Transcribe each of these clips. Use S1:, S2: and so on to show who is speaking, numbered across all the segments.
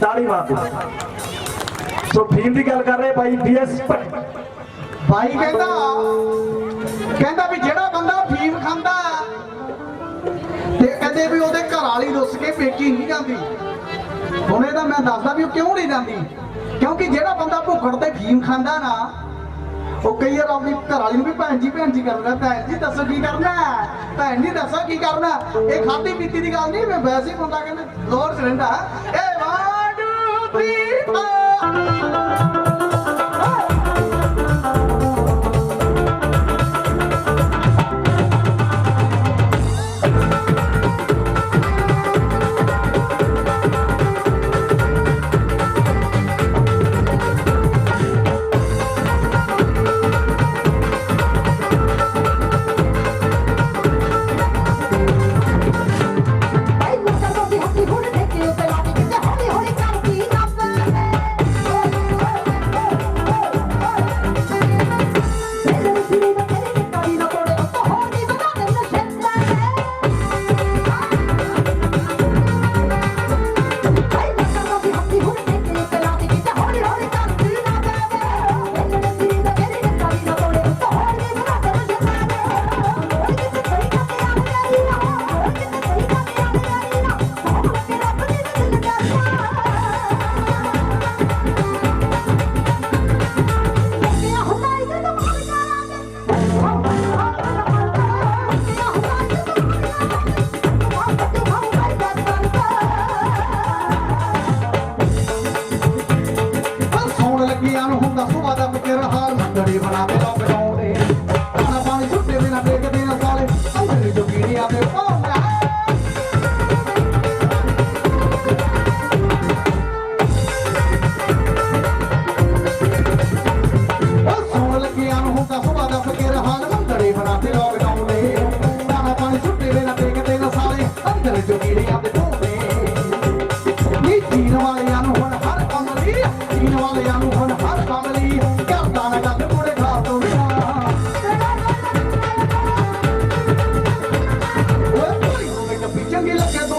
S1: ਤਾੜੀ ਮਾਰ ਸੋ ਫੀਮ ਦੀ ਗੱਲ ਕਰ ਰਹੇ ਭਾਈ ਬੀਐਸ
S2: ਭਾਈ ਕਹਿੰਦਾ ਕਹਿੰਦਾ ਵੀ ਜਿਹੜਾ ਬੰਦਾ ਫੀਮ ਖਾਂਦਾ ਤੇ ਕਹਿੰਦੇ ਵੀ ਉਹਦੇ ਘਰ ਵਾਲੀ ਰੁੱਸ ਕੇ ਪੇਕੀ ਨਹੀਂ ਜਾਂਦੀ। ਹੁਣ ਇਹਦਾ ਮੈਂ ਦੱਸਦਾ ਵੀ ਉਹ ਕਿਉਂ ਨਹੀਂ ਜਾਂਦੀ? ਕਿਉਂਕਿ ਜਿਹੜਾ ਬੰਦਾ ਭੁੱਖੜ ਤੇ ਫੀਮ ਖਾਂਦਾ ਨਾ, ਉਹ ਕਈ ਵਾਰ ਆਪਣੀ ਘਰ ਵਾਲੀ ਨੂੰ ਵੀ ਭੈਣ ਜੀ ਭੈਣ ਜੀ ਕਰਦਾ, ਭੈਣ ਜੀ, ਦੱਸੋ ਕੀ ਕਰਨਾ ਭੈਣ ਜੀ, ਦੱਸੋ ਕੀ ਕਰਨਾ ਇਹ ਖਾਦੀ ਪੀਤੀ ਦੀ ਗੱਲ ਨਹੀਂ, ਮੈਂ ਵੈਸੇ ਹੀ ਬੰਦਾ ਕਹਿੰਦਾ ਲੋਰ ਚ ਰਹਿੰਦਾ ਏ Drop it off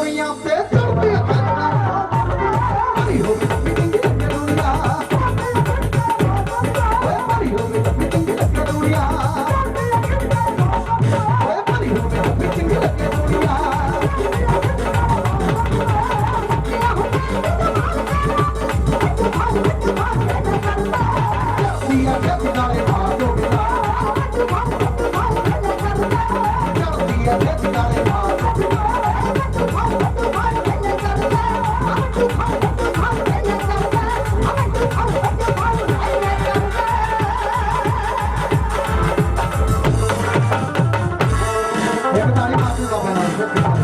S2: Gloria, Peter, Peter. Oh,